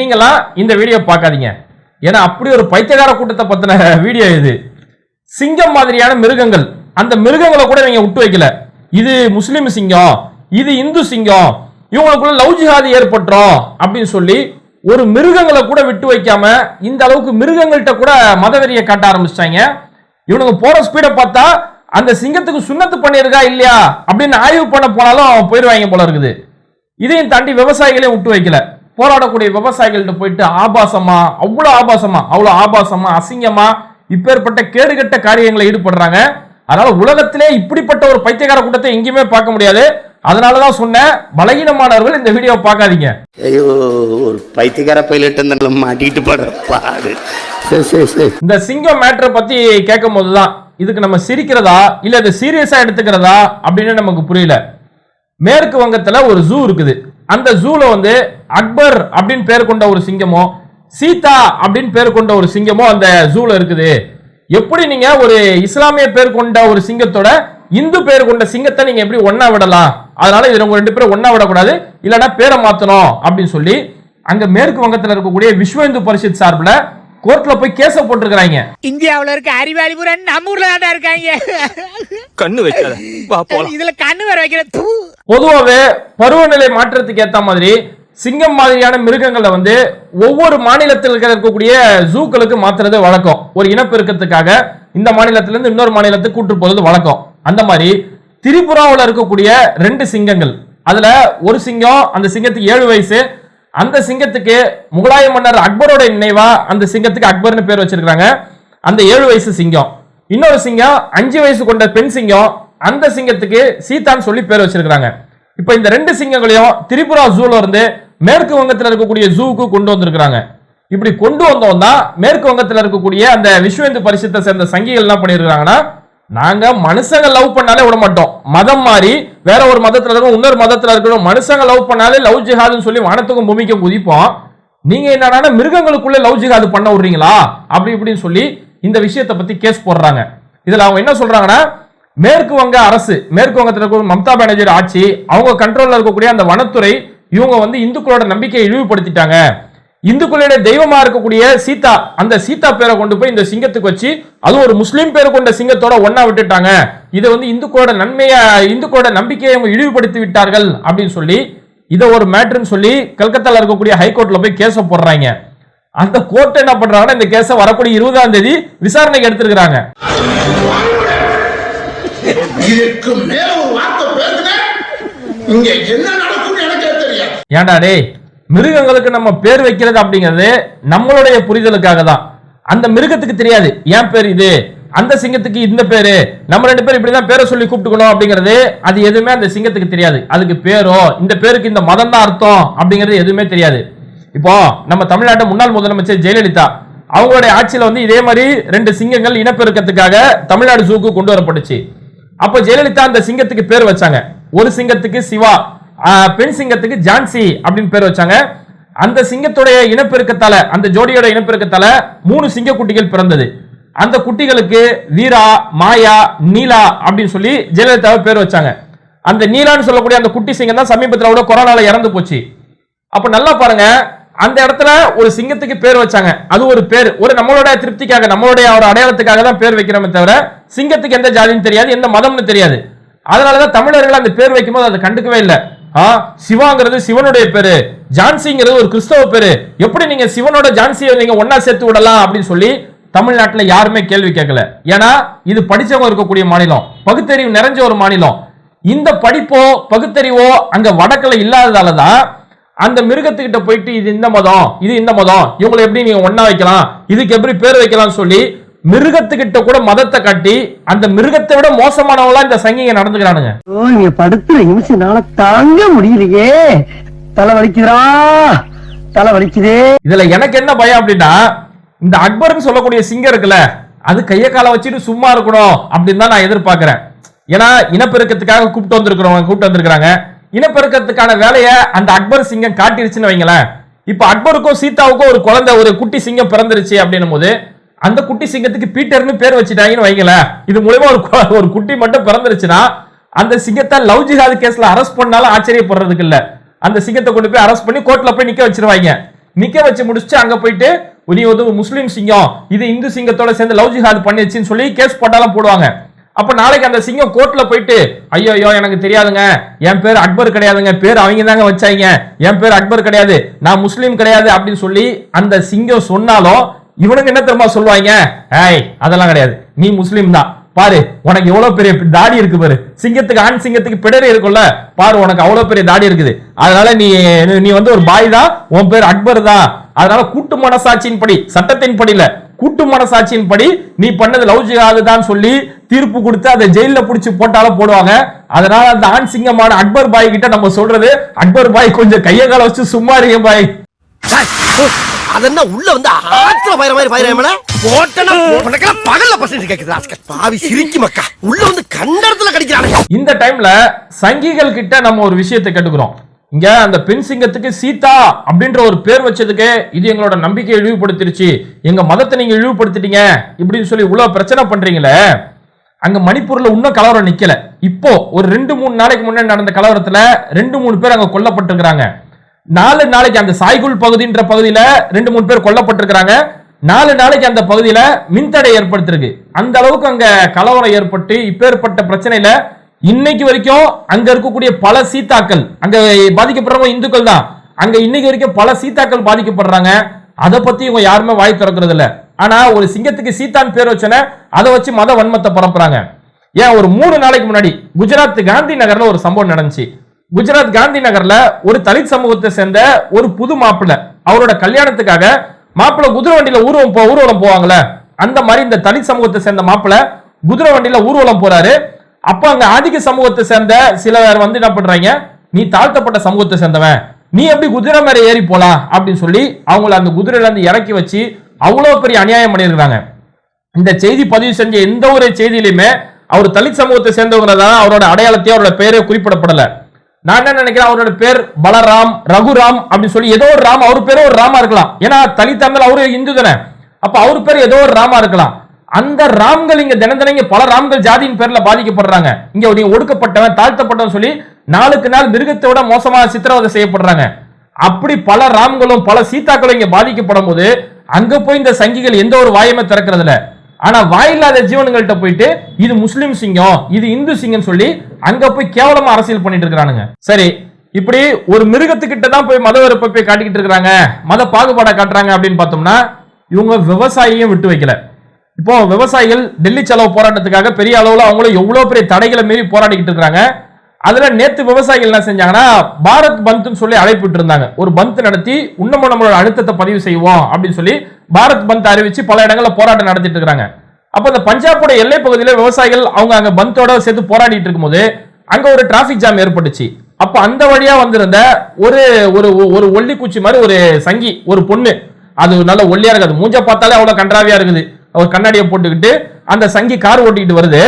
நீங்களாம் இந்த வீடியோ பார்க்காதீங்க. ஏன்னா அப்படி ஒரு பைத்தியகார கூட்டத்தை பத்தின வீடியோ இது. சிங்கம் மாதிரியான மிருகங்கள். அந்த மிருகங்களை கூட நீங்க விட்டு வைக்கல. இது முஸ்லீம் சிங்கம் இது இந்து சிங்கம் இவங்களுக்குள்ள லவ் ஜிஹாதி ஏற்பட்டுரும் அப்படின்னு சொல்லி ஒரு மிருகங்களை கூட விட்டு வைக்காம இந்த அளவுக்கு மிருகங்கள்கிட்ட கூட மதவெறியை காட்ட ஆரம்பிச்சிட்டாங்க. இவனுங்க போற ஸ்பீடை பார்த்தா அந்த சிங்கத்துக்கு சுண்ணத்து பண்ணியிருக்கா இல்லையா அப்படின்னு ஆய்வு பண்ண போனாலும் போயிடுவாங்க போல இருக்குது. இதையும் தாண்டி விவசாயிகளையும் விட்டு வைக்கல. போராடக்கூடிய விவசாயிகள்கிட்ட போயிட்டு ஆபாசமா அவ்வளோ ஆபாசமா அவ்வளோ ஆபாசமா அசிங்கமா இப்பேற்பட்ட கேடுகட்ட காரியங்களை ஈடுபடுறாங்க. அதனால உலகத்திலே இப்படிப்பட்ட ஒரு பைத்தியக்கார கூட்டத்தை எங்கேயுமே பார்க்க முடியாது. அதனாலதான் சொன்னேன் பலகீனமானவர்கள் இந்த வீடியோ பார்க்காதீங்க. ஐயோ ஒரு பைத்தியக்கார பைலட் படுற பாடு. இந்த சிங்கம் மேட்டரை பத்தி கேட்கும் போதுதான் இதுக்கு நம்ம சிரிக்கிறதா இல்ல இதை சீரியஸா எடுத்துக்கிறதா அப்படின்னு நமக்கு புரியல. மேற்கு வங்கத்துல ஒரு ஜூ இருக்குது. அந்த ஜூல வந்து அக்பர் அப்படின்னு பேர் கொண்ட ஒரு சிங்கமோ சீதா அப்படின்னு பேர் கொண்ட ஒரு சிங்கமோ அந்த ஜூல இருக்குது. எப்படி நீங்க ஒரு இஸ்லாமிய பேர் கொண்ட ஒரு சிங்கத்தோட இந்து பேர் கொண்ட சிங்கத்தை நீங்க எப்படி ஒண்ணா விடலாம்? அதனால இது உங்க ரெண்டு பேரும் ஒண்ணா விடக்கூடாது. இல்லைன்னா பேரை மாத்தணும் அப்படின்னு சொல்லி அங்க மேற்கு வங்கத்துல இருக்கக்கூடிய விஸ்வ இந்து பரிஷத் சார்பில் கோர்ட்ல போய் கேஸ போட்டிருக்கிறாங்க. இந்தியாவுல இருக்க அறிவாளி பூரா நம்ம ஊர்ல தான் இருக்காங்க. கண்ணு வைக்காத. இதுல கண்ணு வேற வைக்கிற தூ. பொதுவாகவே பருவநிலை மாற்றத்துக்கு ஏத்த மாதிரி சிங்கம் மாதிரியான மிருகங்களை வந்து ஒவ்வொரு மாநிலத்தில் இருக்கக்கூடிய ஜூக்களுக்கு மாத்துறது வழக்கம். ஒரு இனப்பெருக்கத்துக்காக இந்த மாநிலத்திலிருந்து இன்னொரு மாநிலத்துக்கு கூட்டு போகிறது வழக்கம். அந்த மாதிரி திரிபுராவில் இருக்கக்கூடிய ரெண்டு சிங்கங்கள். அதுல ஒரு சிங்கம் அந்த சிங்கத்துக்கு ஏழு வயசு. அந்த சிங்கத்துக்கு முகலாய மன்னர் அக்பரோட நினைவா அந்த சிங்கத்துக்கு அக்பர்னு பேர் வச்சிருக்காங்க அந்த ஏழு வயசு சிங்கம். இன்னொரு சிங்கம் அஞ்சு வயசு கொண்ட பெண் சிங்கம் அந்த சிங்கத்துக்கு சீதான்னு சொல்லி பேர் வச்சிருக்கிறாங்க. இப்ப இந்த ரெண்டு சிங்கங்களையும் திரிபுரா ஜூல இருந்து மேற்கு வங்கத்தில் இருக்கக்கூடிய ஜூவுக்கு கொண்டு வந்திருக்கிறாங்க. இப்படி கொண்டு வந்தோம் தான் மேற்கு வங்கத்தில் இருக்கக்கூடிய அந்த விஸ்வ பரிசத்தை பரிசுத்தை சேர்ந்த சங்கிகள் என்ன பண்ணியிருக்கிறாங்கன்னா நாங்க மனுஷங்க லவ் பண்ணாலே விட மாட்டோம். மதம் மாறி வேற ஒரு மதத்துல இருக்கணும் இன்னொரு மதத்துல இருக்கணும் மனுஷங்க லவ் பண்ணாலே லவ் ஜிஹாதுன்னு சொல்லி வானத்துக்கும் பூமிக்கும் குதிப்போம். நீங்க என்னன்னா மிருகங்களுக்குள்ள லவ் ஜிஹாது பண்ண விடுறீங்களா? அப்படி இப்படின்னு சொல்லி இந்த விஷயத்தை பத்தி கேஸ் போடுறாங்க. இதுல அவங்க என்ன சொல்றாங்கன்னா மேற்கு வங்க அரசு மேற்கு வங்கத்தில் இருக்க மம்தா பானர்ஜி ஆட்சி அவங்க கண்ட்ரோலில் இருக்கக்கூடிய அந்த வனத்துறை இவங்க வந்து இந்துக்களோட நம்பிக்கையை இழிவுபடுத்திட்டாங்க. இந்துக்களுடைய தெய்வமா இருக்கக்கூடிய சீதா அந்த சீதா பேரை கொண்டு போய் இந்த சிங்கத்துக்கு வச்சு அது ஒரு முஸ்லீம் பேர் கொண்ட சிங்கத்தோட ஒன்னா விட்டுட்டாங்க. இதை வந்து இந்துக்களோட நன்மையை இந்துக்களோட நம்பிக்கையை அவங்க இழிவுபடுத்தி விட்டார்கள் அப்படின்னு சொல்லி இதை ஒரு மேட்ருன்னு சொல்லி கல்கத்தால இருக்கக்கூடிய ஹைகோர்ட்ல போய் கேஸ போடுறாங்க. அந்த கோர்ட் என்ன பண்றாங்கன்னா இந்த கேஸை வரக்கூடிய இருபதாம் தேதி விசாரணைக்கு எடுத்திருக்கிறாங்க. இதுக்கு மேல ஒரு வார்த்தை பேசுனேன் இங்க என்ன நடக்கும் எனக்கே தெரியாது. ஏன்டா டேய் மிருகங்களுக்கு நம்ம பேர் வைக்கிறது அப்படிங்கிறது நம்மளுடைய புரிதலுக்காக தான். அந்த மிருகத்துக்கு தெரியாது. ஏன் பேர் இது அந்த சிங்கத்துக்கு இந்த பேரு நம்ம ரெண்டு பேரும் இப்படிதான் பேரை சொல்லி கூப்பிட்டுக்கணும் அப்படிங்கிறது அது எதுவுமே அந்த சிங்கத்துக்கு தெரியாது. அதுக்கு பேரோ இந்த பேருக்கு இந்த மதம் தான் அர்த்தம் அப்படிங்கிறது எதுவுமே தெரியாது. இப்போ நம்ம தமிழ்நாட்டு முன்னாள் முதலமைச்சர் ஜெயலலிதா அவங்களுடைய ஆட்சியில வந்து இதே மாதிரி ரெண்டு சிங்கங்கள் இனப்பெருக்கத்துக்காக தமிழ்நாடு ஜூக்கு கொண்டு வரப்பட்டுச்சு. அப்போ ஜெயலலிதா அந்த சிங்கத்துக்கு பேர் வச்சாங்க. ஒரு சிங்கத்துக்கு சிவா பெண் சிங்கத்துக்கு ஜான்சி அப்படின்னு பேர் வச்சாங்க. அந்த சிங்கத்துடைய இனப்பெருக்கத்தால அந்த ஜோடியோட இனப்பெருக்கத்தால மூணு சிங்க குட்டிகள் பிறந்தது. அந்த குட்டிகளுக்கு வீரா மாயா நீலா அப்படின்னு சொல்லி ஜெயலலிதாவை பேர் வச்சாங்க. அந்த நீலான்னு சொல்லக்கூடிய அந்த குட்டி சிங்கம் தான் சமீபத்தில் கூட கொரோனால இறந்து போச்சு. அப்ப நல்லா பாருங்க அந்த இடத்துல ஒரு சிங்கத்துக்கு பேர் வச்சாங்க. அது ஒரு பேர். ஒரு நம்மளோட திருப்திக்காக நம்மளுடைய ஒரு அடையாளத்துக்காக தான் பேர் வைக்கிறோமே தவிர சிங்கத்துக்கு எந்த ஜாதின்னு தெரியாது எந்த மதம்னு தெரியாது. அதனாலதான் தமிழர்கள் அந்த பேர் வைக்கும்போது அதை கண்டுக்கவே இல்லை. ஆ சிவாங்கிறது சிவனுடைய பேரு. ஜான்சிங்கிறது ஒரு கிறிஸ்தவ பேரு. எப்படி நீங்க சிவனோட ஜான்சியை நீங்க ஒன்னா சேர்த்து விடலாம் அப்படின்னு சொல்லி தமிழ்நாட்டில் யாருமே கேள்வி கேட்கல. ஏன்னா இது படிச்சவங்க இருக்கக்கூடிய மாநிலம். பகுத்தறிவு நிறைஞ்ச ஒரு மாநிலம். இந்த படிப்போ பகுத்தறிவோ அங்க வடக்குல இல்லாததால தான் அந்த மிருகத்துக்கிட்ட போயிட்டு இது இந்த மதம் இது இந்த மதம் இவங்களை எப்படி நீங்க ஒண்ணா வைக்கலாம்? இதுக்கு எப்படி பேர் வைக்கலாம்னு சொல்லி மிருகத்துக்கிட்ட கூட மதத்தை காட்டி அந்த மிருகத்தை விட மோசமானவங்களா இந்த சங்கிங்க நடந்துக்கிறானுங்க. ஓ நீங்க படுத்துற நிமிஷம்னால தாங்க முடியலையே. தலை வலிக்குதுடா தலை வலிக்குதே. இதுல எனக்கு என்ன பயம் அப்படின்னா இந்த அக்பர்னு சொல்லக்கூடிய சிங்கம் இருக்குல்ல அது கைய காலை வச்சுட்டு சும்மா இருக்கணும் அப்படின்னு தான் நான் எதிர்பார்க்கிறேன். ஏன்னா இனப்பெருக்கத்துக்காக கூப்பிட்டு வந்திருக்கிறவங்க கூப்பிட்டு வந்திருக்காங்க இனப்பெருக்கத்துக்கான வேலையை அந்த அக்பர் சிங்கம் காட்டிருச்சுன்னு வைங்களேன். இப்போ அக்பருக்கும் சீதாவுக்கும் ஒரு குழந்தை ஒரு குட்டி சிங்கம் பிறந்துருச்சு அப்படின்னும் போது அந்த குட்டி சிங்கத்துக்கு பீட்டர்னு பேர் வச்சுட்டாங்கன்னு வைங்களேன். இது மூலயமா ஒரு கு- ஒரு குட்டி மட்டும் பிறந்துருச்சுன்னா அந்த சிங்கத்தை லவ் ஜிஹாத் கேஸ்ல அரெஸ்ட் பண்ணாலும் ஆச்சரியப்படுறதுக்கு இல்ல. அந்த சிங்கத்தை கொண்டு போய் அரெஸ்ட் பண்ணி கோர்ட்ல போய் நிக்க வச்சிருவாங்க. நிக்க வச்சு முடிச்சுட்டு அங்க போயிட்டு நீ வந்து முஸ்லீம் சிங்கம் இது இந்து சிங்கத்தோட சேர்ந்து லவ் ஜிஹாத் பண்ணிடுச்சுன்னு சொல்லி கேஸ் போட்டாலும் போடுவாங்க. அப்ப நாளைக்கு அந்த சிங்கம் கோர்ட்ல போயிட்டு ஐயோ ஐயோ எனக்கு தெரியாதுங்க. என் பேர் அக்பர் கிடையாதுங்க. பேர் அவங்க தாங்க வச்சாங்க. என் பேர் அக்பர் கிடையாது. நான் முஸ்லீம் கிடையாது அப்படின்னு சொல்லி அந்த சிங்கம் சொன்னாலும் இவனுங்க என்ன தெரியுமா சொல்லுவாங்க? ஏய் அதெல்லாம் கிடையாது. நீ முஸ்லீம் தான். பாரு உனக்கு எவ்வளவு பெரிய தாடி இருக்கு பாரு. சிங்கத்துக்கு ஆண் சிங்கத்துக்கு பிடரி இருக்கும்ல. பாரு உனக்கு அவ்வளவு பெரிய தாடி இருக்குது. அதனால நீ நீ வந்து ஒரு பாய் தான். உன் பேர் அக்பர் தான். அதனால கூட்டு மனசாட்சியின் படி சட்டத்தின் படியில கூட்டு மனசாட்சியின் படி நீ பண்ணது லவ் தான் சொல்லி தீர்ப்பு கொடுத்து அதை ஜெயில புடிச்சு போட்டாலும் போடுவாங்க. அதனால அந்த ஆண் சிங்கமான அக்பர் பாய் கிட்ட நம்ம சொல்றது அக்பர் பாய் கொஞ்சம் கைய கால வச்சு சும்மா இருங்க பாய். அதென்ன உள்ள வந்து ஆத்துல பயிர மாதிரி பயிர போட்டனா பகல்ல பசங்க கேக்குது பாவி சிரிக்கி மக்கா. உள்ள வந்து கண்ட இடத்துல இந்த டைம்ல சங்கிகள் கிட்ட நம்ம ஒரு விஷயத்தை கேட்டுக்கிறோம். இங்க அந்த பெண் சிங்கத்துக்கு சீதா அப்படின்ற ஒரு பேர் வச்சதுக்கு இது எங்களோட நம்பிக்கையை இழிவுபடுத்திருச்சு. எங்க மதத்தை நீங்க இழிவுபடுத்திட்டீங்க இப்படின்னு சொல்லி இவ்வளவு பிரச்சனை பண்றீங்களே அங்க மணிப்பூர்ல இன்னும் கலவரம் நிக்கல. இப்போ ஒரு ரெண்டு மூணு நாளைக்கு முன்னாடி நடந்த கலவரத்துல ரெண்டு மூணு பேர் அங்க கொல்லப்பட்டிருக்கிறாங்க. நாலு நாளைக்கு அந்த சாய்குல் பகுதின்ற பகுதியில ரெண்டு மூணு பேர் கொல்லப்பட்டிருக்கிறாங்க. நாலு நாளைக்கு அந்த பகுதியில மின்தடை ஏற்படுத்திருக்கு. அந்த அளவுக்கு அங்க கலவரம் ஏற்பட்டு இப்பேற்பட்ட பிரச்சனையில இன்னைக்கு வரைக்கும் அங்க இருக்கக்கூடிய பல சீத்தாக்கள் அங்க பாதிக்கப்படுறவங்க இந்துக்கள் தான். அங்க இன்னைக்கு வரைக்கும் பல சீத்தாக்கள் பாதிக்கப்படுறாங்க. அதை பத்தி இவங்க யாருமே வாய் திறக்கிறது இல்ல ஆனா ஒரு சிங்கத்துக்கு சீத்தான் பேர் வச்சன அதை வச்சு மத வன்மத்தை பரப்புறாங்க. ஏன் ஒரு மூணு நாளைக்கு முன்னாடி குஜராத் காந்தி நகர்ல ஒரு சம்பவம் நடந்துச்சு. குஜராத் காந்தி நகர்ல ஒரு தலித் சமூகத்தை சேர்ந்த ஒரு புது மாப்பிள்ளை அவரோட கல்யாணத்துக்காக மாப்பிள்ள குதிரை வண்டியில ஊர்வலம் போ ஊர்வலம் போவாங்களே அந்த மாதிரி இந்த தலித் சமூகத்தை சேர்ந்த மாப்பிள்ள குதிரை வண்டியில ஊர்வலம் போறாரு. அப்ப அந்த ஆதிக்க சமூகத்தை சேர்ந்த சிலர் வந்து என்ன பண்றாங்க? நீ தாழ்த்தப்பட்ட சமூகத்தை சேர்ந்தவன். நீ எப்படி குதிரை மேல ஏறி போலாம் அப்படின்னு சொல்லி அவங்கள அந்த குதிரையில இருந்து இறக்கி வச்சு அவ்வளவு பெரிய அநியாயம் பண்ணியிருக்காங்க இந்த செய்தி பதிவு செஞ்ச எந்த ஒரு செய்தியிலுமே அவர் தலித் சமூகத்தை சேர்ந்தவங்க அவரோட அடையாளத்தையும் அவரோட பேரே குறிப்பிடப்படல. நான் என்ன நினைக்கிறேன்? அவரோட பேர் பலராம் ரகுராம் அப்படின்னு சொல்லி ஏதோ ஒரு ராம் அவர் பேரும் ஒரு ராமா இருக்கலாம். ஏன்னா தலித் இருந்தாலும் அவரு இந்து தானே. அப்ப அவர் பேர் ஏதோ ஒரு ராமா இருக்கலாம். அந்த ராம்கள் இங்க தினம் தினம் பல ராம்கள் ஜாதியின் பேர்ல பாதிக்கப்படுறாங்க. இங்க நீ ஒடுக்கப்பட்டவன் தாழ்த்தப்பட்டவன் சொல்லி நாளுக்கு நாள் மிருகத்தை விட மோசமாக சித்திரவதை செய்யப்படுறாங்க. அப்படி பல ராம்களும் பல சீதாக்களும் இங்க பாதிக்கப்படும் போது அங்க போய் இந்த சங்கிகள் எந்த ஒரு வாயுமே திறக்கிறது இல்ல ஆனா வாயில்லாத ஜீவன்கள்ட்ட போயிட்டு இது முஸ்லிம் சிங்கம் இது இந்து சிங்கம் சொல்லி அங்க போய் கேவலமா அரசியல் பண்ணிட்டு இருக்கிறானுங்க. சரி இப்படி ஒரு மிருகத்துக்கிட்ட தான் போய் மத வெறுப்பை போய் காட்டிக்கிட்டு இருக்கிறாங்க. மத பாகுபாடை காட்டுறாங்க அப்படின்னு பார்த்தோம்னா இவங்க விவசாயியும் விட்டு வைக்கல. இப்போ விவசாயிகள் டெல்லி செலவு போராட்டத்துக்காக பெரிய அளவில் அவங்களும் எவ்வளோ பெரிய தடைகளை மீறி போராடிக்கிட்டு இருக்கிறாங்க. அதுல நேத்து விவசாயிகள் என்ன செஞ்சாங்கன்னா பாரத் பந்த்னு சொல்லி அழைப்பு இருந்தாங்க ஒரு பந்த் நடத்தி இன்னமும் நம்மளோட அழுத்தத்தை பதிவு செய்வோம் அப்படின்னு சொல்லி பாரத் பந்த் அறிவிச்சு பல இடங்கள்ல போராட்டம் நடத்திட்டு இருக்காங்க அப்ப இந்த பஞ்சாபோட எல்லை பகுதியில விவசாயிகள் அவங்க அங்க பந்தோட சேர்த்து போராடிட்டு இருக்கும்போது அங்க ஒரு டிராபிக் ஜாம் ஏற்பட்டுச்சு. அப்ப அந்த வழியா வந்திருந்த ஒரு ஒரு ஒரு ஒல்லி குச்சி மாதிரி ஒரு சங்கி ஒரு பொண்ணு. அது நல்ல ஒல்லியா இருக்காது. மூஞ்ச பார்த்தாலே அவ்வளவு கன்றாவியா இருக்குது. அவர் கண்ணாடியை போட்டுக்கிட்டு அந்த சங்கி கார் ஓட்டிக்கிட்டு வருது.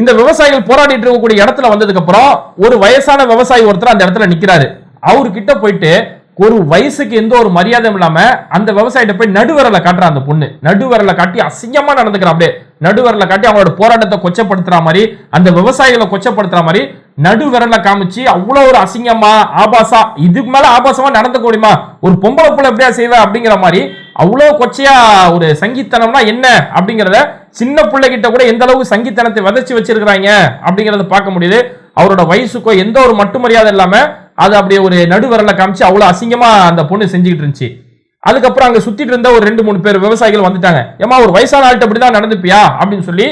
இந்த விவசாயிகள் போராடிட்டு இருக்கக்கூடிய இடத்துல வந்ததுக்கு அப்புறம் ஒரு வயசான விவசாயி ஒருத்தர் அந்த இடத்துல நிக்கிறாரு. அவர்கிட்ட போயிட்டு ஒரு வயசுக்கு எந்த ஒரு மரியாதையும் இல்லாம அந்த விவசாயிட்ட போய் நடுவரல காட்டுற அந்த பொண்ணு. நடுவரல காட்டி அசிங்கமா நடந்துக்கிற. அப்படியே நடுவரலை காட்டி அவங்களோட போராட்டத்தை கொச்சப்படுத்துற மாதிரி அந்த விவசாயிகளை கொச்சப்படுத்துற மாதிரி நடுவிரல காமிச்சு அவ்வளவு ஒரு அசிங்கமா ஆபாசா இதுக்கு மேல ஆபாசமா நடந்துக்க முடியுமா ஒரு பொம்பளை புள்ள எப்படியா செய்வ அப்படிங்கிற மாதிரி அவ்வளவு கொச்சையா ஒரு சங்கீத்தனம்னா என்ன அப்படிங்கறத சின்ன பிள்ளைகிட்ட கூட எந்த அளவுக்கு சங்கீத்தனத்தை விதைச்சு வச்சிருக்கிறாங்க அப்படிங்கறத பார்க்க முடியுது. அவரோட வயசுக்கோ எந்த ஒரு மட்டு மரியாதை இல்லாம அது அப்படியே ஒரு நடுவரல காமிச்சு அவ்வளோ அசிங்கமா அந்த பொண்ணு செஞ்சுக்கிட்டு இருந்துச்சு. அதுக்கப்புறம் அங்கே சுத்திட்டு இருந்த ஒரு ரெண்டு மூணு பேர் விவசாயிகள் வந்துட்டாங்க. ஏமா ஒரு வயசான ஆள்கிட்ட இப்படிதான் நடந்துப்பியா? அப்படின்னு சொல்லி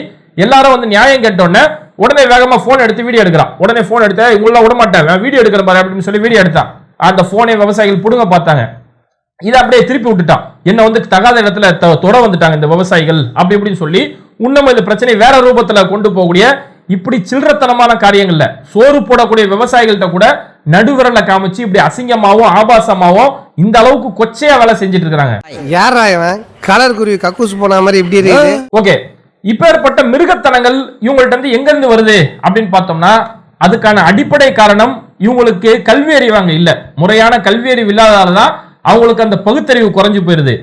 எல்லாரும் வந்து நியாயம் கேட்டோன்னே உடனே வேகமா போன் எடுத்து வீடியோ எடுக்கிறான். உடனே போன் எடுத்து இவங்களாம் விட மாட்டேன். வீடியோ எடுக்கிற பாரு அப்படின்னு சொல்லி வீடியோ எடுத்தான். அந்த ஃபோனை விவசாயிகள் புடுங்க பார்த்தாங்க. இதை அப்படியே திருப்பி விட்டுட்டான். என்ன வந்து தகாத இடத்துல தொட வந்துட்டாங்க இந்த விவசாயிகள் அப்படி இப்படின்னு சொல்லி இன்னும் இந்த பிரச்சனை வேற ரூபத்துல கொண்டு போகக்கூடிய இப்படி சில்லறத்தனமான காரியங்கள்ல சோறு போடக்கூடிய விவசாயிகள்கிட்ட கூட நடுவிரலை காமிச்சு இப்படி அசிங்கமாவும் ஆபாசமாவும் இந்த அளவுக்கு கொச்சையா வேலை செஞ்சுட்டு இருக்காங்க யாரா இவன்? கலர் குருவி கக்கூஸ் போன மாதிரி இப்படி இருக்குது. ஓகே. இப்பேற்பட்ட மிருகத்தனங்கள் இவங்கள்ட்ட இருந்து எங்க இருந்து வருது அப்படின்னு பார்த்தோம்னா அதுக்கான அடிப்படை காரணம் இவங்களுக்கு கல்வி அறிவு அங்க இல்ல. முறையான கல்வி அறிவு இல்லாததால தான் அவங்களுக்கு அந்த பகுத்தறிவு குறைஞ்சு போயிருது.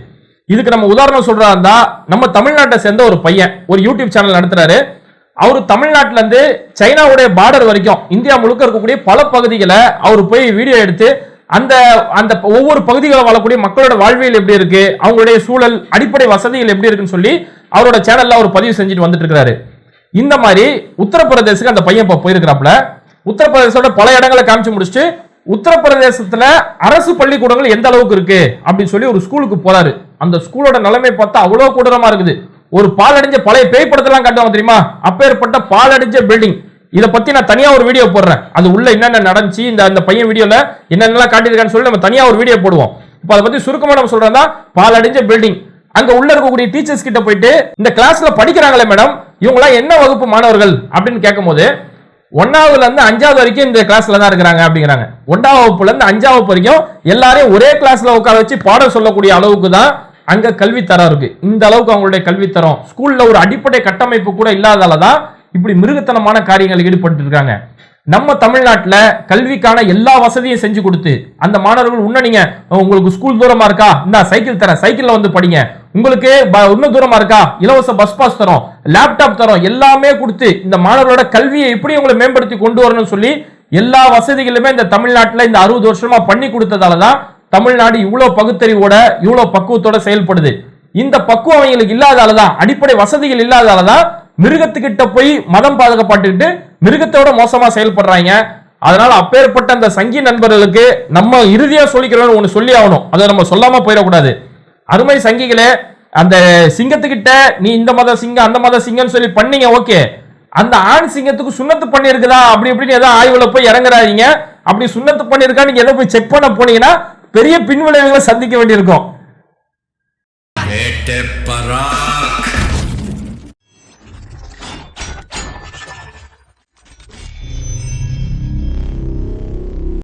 இதுக்கு நம்ம உதாரணம் சொல்றதா இருந்தா நம்ம தமிழ்நாட்டை சேர்ந்த ஒரு பையன் ஒரு யூடியூப் சேனல் நடத்துறாரு. அவர் தமிழ்நாட்டிலேருந்து சைனாவுடைய பார்டர் வரைக்கும் இந்தியா முழுக்க இருக்கக்கூடிய பல பகுதிகளை அவர் போய் வீடியோ எடுத்து அந்த அந்த ஒவ்வொரு பகுதிகளில் வாழக்கூடிய மக்களோட வாழ்வியல் எப்படி இருக்கு அவங்களுடைய சூழல் அடிப்படை வசதிகள் எப்படி இருக்குன்னு சொல்லி அவரோட சேனல்ல அவர் பதிவு செஞ்சுட்டு வந்துட்டு இருக்கிறாரு இந்த மாதிரி உத்தரப்பிரதேசத்துக்கு அந்த பையன் இப்போ போயிருக்கிறாப்ல உத்தரப்பிரதேசோட பல இடங்களை காமிச்சு முடிச்சுட்டு உத்தரப்பிரதேசத்துல அரசு பள்ளிக்கூடங்கள் எந்த அளவுக்கு இருக்கு அப்படின்னு சொல்லி ஒரு ஸ்கூலுக்கு போறாரு. அந்த ஸ்கூலோட நிலைமை பார்த்தா அவ்வளவு கொடூரமா இருக்குது. ஒரு பாலடைஞ்ச பழைய பேய் படத்தெல்லாம் காட்டுவாங்க தெரியுமா? அப்பேற்பட்ட பாலடைஞ்ச பில்டிங் இதை பத்தி நான் தனியா ஒரு வீடியோ போடுறேன். அது உள்ள என்னென்ன நடந்துச்சு இந்த அந்த பையன் வீடியோல என்னென்னலாம் காட்டியிருக்கான்னு சொல்லி நம்ம தனியா ஒரு வீடியோ போடுவோம். இப்போ அதை பத்தி சுருக்கமா நம்ம சொல்றதா பாலடைஞ்ச பில்டிங் அங்க உள்ள இருக்கக்கூடிய டீச்சர்ஸ் கிட்ட போயிட்டு இந்த கிளாஸ்ல படிக்கிறாங்களே மேடம் இவங்களாம் என்ன வகுப்பு மாணவர்கள் அப்படின்னு கேட்கும்போது ஒன்னாவதுல இருந்து அஞ்சாவது வரைக்கும் இந்த கிளாஸ்ல தான் இருக்கிறாங்க அப்படிங்கிறாங்க. ஒன்றாவது வகுப்புல இருந்து அஞ்சாவது வகுப்பு வரைக்கும் எல்லாரையும் ஒரே கிளாஸ்ல உட்கார வச்சு பாடம் சொல்லக்கூடிய அளவுக்கு தான் அங்க கல்வித்தரம் இருக்கு. இந்த அளவுக்கு அவங்களுடைய கல்வித்தரம் ஸ்கூல்ல ஒரு அடிப்படை கட்டமைப்பு கூட இல்லாதால தான் இப்படி மிருகத்தனமான காரியங்கள் ஈடுபட்டு இருக்காங்க. நம்ம தமிழ்நாட்டில் கல்விக்கான எல்லா வசதியும் செஞ்சு கொடுத்து அந்த மாணவர்கள் இன்னும் நீங்க உங்களுக்கு ஸ்கூல் தூரமா இருக்கா? இந்த சைக்கிள் தரேன். சைக்கிள்ல வந்து படிங்க. உங்களுக்கு இன்னும் தூரமா இருக்கா? இலவச பஸ் பாஸ் தரோம். லேப்டாப் தரோம். எல்லாமே கொடுத்து இந்த மாணவர்களோட கல்வியை எப்படி உங்களை மேம்படுத்தி கொண்டு வரணும்னு சொல்லி எல்லா வசதிகளுமே இந்த தமிழ்நாட்டில் இந்த அறுபது வருஷமா பண்ணி கொடுத்ததால தான் தமிழ்நாடு இவ்வளவு பகுத்தறிவோட இவ்வளவு பக்குவத்தோட செயல்படுது. இந்த பக்குவம் அவங்களுக்கு இல்லாதால தான் அடிப்படை வசதிகள் இல்லாதால தான் மிருகத்துக்கிட்ட போய் மதம் பாதுகாப்பாட்டுக்கிட்டு மிருகத்தோட மோசமா செயல்படுறாங்க. அதனால அப்பேற்பட்ட அந்த சங்கி நண்பர்களுக்கு நம்ம இறுதியா சொல்லிக்கிறோம் ஒண்ணு சொல்லி ஆகணும். அதை நம்ம சொல்லாம போயிடக்கூடாது. அருமை சங்கிகளே அந்த சிங்கத்துக்கிட்ட நீ இந்த மத சிங்கம் அந்த மத சிங்கம்னு சொல்லி பண்ணீங்க ஓகே. அந்த ஆண் சிங்கத்துக்கு சுண்ணத்து பண்ணியிருக்குதா? அப்படி இப்படின்னு ஏதோ ஆய்வுல போய் இறங்குறாதீங்க. அப்படி சுண்ணத்து பண்ணியிருக்கா நீங்க எதை போய் செக் பண்ண போனீங்கன்னா பெரிய பின்விளைவுகளை சந்திக்க வேண்டியிருக்கும்.